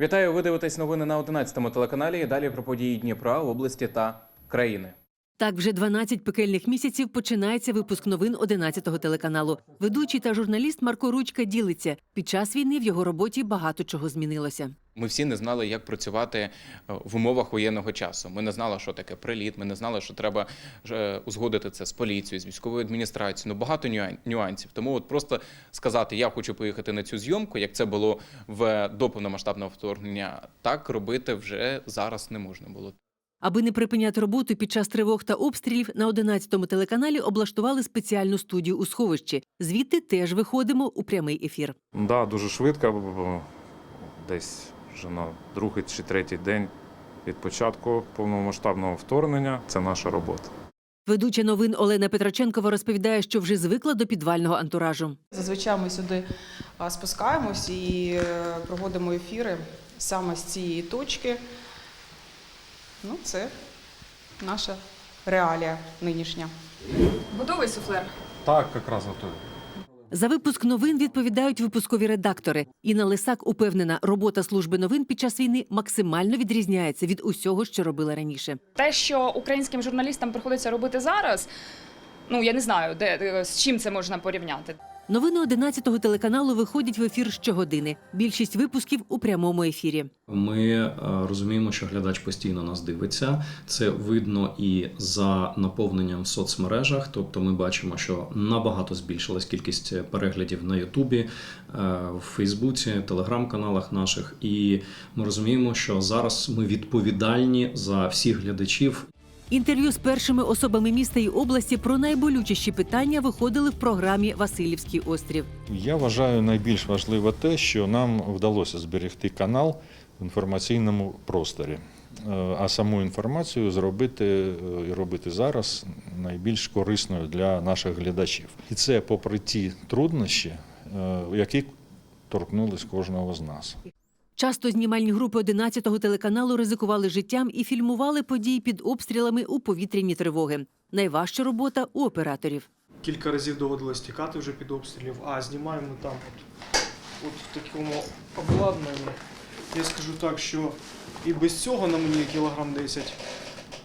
Вітаю, ви дивитесь новини на 11 телеканалі. І далі про події Дніпра, області та країни. Так, вже 12 пекельних місяців починається випуск новин 11-го телеканалу. Ведучий та журналіст Марко Ручка ділиться. Під час війни в його роботі багато чого змінилося. Ми всі не знали, як працювати е, в умовах воєнного часу. Ми не знали, що таке приліт. Ми не знали, що треба е, узгодити це з поліцією, з військовою адміністрацією. Ну багато нюан- нюансів. Тому от просто сказати, я хочу поїхати на цю зйомку, як це було в до повномасштабного вторгнення, так робити вже зараз не можна було. Аби не припиняти роботу під час тривог та обстрілів, на 11-му телеканалі облаштували спеціальну студію у сховищі. Звідти теж виходимо у прямий ефір. Да, дуже швидко, десь вже на другий чи третій день від початку повномасштабного вторгнення. Це наша робота. Ведуча новин Олена Петроченкова розповідає, що вже звикла до підвального антуражу. Зазвичай ми сюди спускаємось і е, проводимо ефіри саме з цієї точки. Ну, це наша реалія нинішня. Готовий суфлер? Так, якраз готові. За випуск новин відповідають випускові редактори. Інна Лисак упевнена, робота служби новин під час війни максимально відрізняється від усього, що робила раніше. Те, що українським журналістам приходиться робити зараз, ну я не знаю, де де- з чим це можна порівняти. Новини 11-го телеканалу виходять в ефір щогодини. Більшість випусків у прямому ефірі. Ми е, розуміємо, що глядач постійно нас дивиться. Це видно і за наповненням в соцмережах. Тобто, ми бачимо, що набагато збільшилась кількість переглядів на Ютубі, е, в Фейсбуці, телеграм-каналах наших. І ми розуміємо, що зараз ми відповідальні за всіх глядачів Інтерв'ю з першими особами міста і області про найболючіші питання виходили в програмі Васильівський острів. Я вважаю найбільш важливо те, що нам вдалося зберегти канал в інформаційному просторі, Е, а саму інформацію зробити е, і робити зараз найбільш корисною для наших глядачів. І це попри ті труднощі, е, які торкнулись кожного з нас. Часто знімальні групи 11-го телеканалу ризикували життям і фільмували події під обстрілами у повітряні тривоги. Найважча робота у операторів. Кілька разів доводилось тікати вже під обстрілів, а знімаємо там от, от в такому обладнанні. Я скажу так, що і без цього на мені кілограм 10,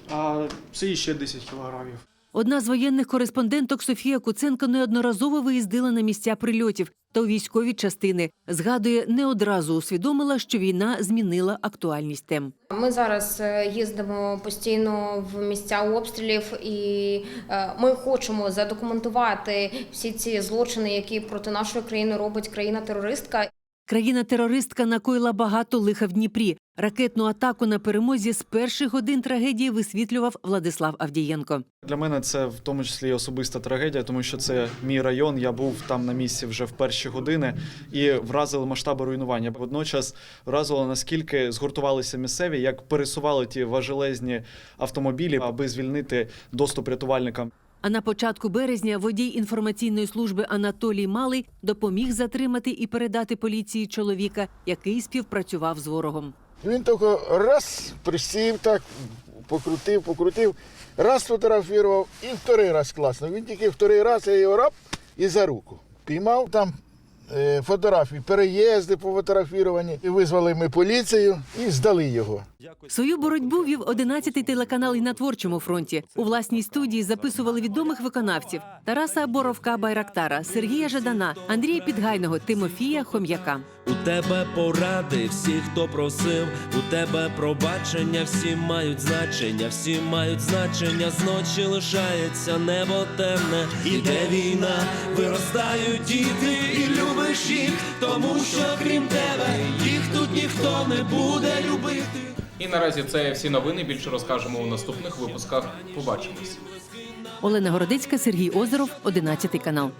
а це іще 10 кілограмів. Одна з воєнних кореспонденток Софія Куценко неодноразово виїздила на місця прильотів та у військові частини. Згадує, не одразу усвідомила, що війна змінила актуальність тем. Ми зараз е, їздимо постійно в місця обстрілів, і е, ми хочемо задокументувати всі ці злочини, які проти нашої країни робить країна-терористка. Країна-терористка накоїла багато лиха в Дніпрі. Ракетну атаку на перемозі з перших годин трагедії висвітлював Владислав Авдієнко. Для мене це в тому числі і особиста трагедія, тому що це мій район. Я був там на місці вже в перші години і вразили масштаби руйнування. Водночас вразило наскільки згуртувалися місцеві, як пересували ті важелезні автомобілі, аби звільнити доступ рятувальникам. А на початку березня водій інформаційної служби Анатолій Малий допоміг затримати і передати поліції чоловіка, який співпрацював з ворогом. Він тільки раз присів так, покрутив, покрутив, раз фотографував і вторий раз класно. Він тільки вторий раз я його рап і за руку. Піймав там фотографії, переїзди пофотографіровані. І визвали ми поліцію і здали його. Свою боротьбу вів 11-й телеканал і на творчому фронті. У власній студії записували відомих виконавців Тараса Боровка Байрактара, Сергія Жадана, Андрія Підгайного, Тимофія Хом'яка. У тебе поради, всі, хто просив, у тебе пробачення, всі мають значення, всі мають значення, зночі лишається небо темне, іде війна, виростають діти, і любиш їх, тому що крім тебе їх тут ніхто не буде любити. І наразі це всі новини. Більше розкажемо у наступних випусках. Побачимось. Олена Городицька, Сергій Озеров, 11 канал.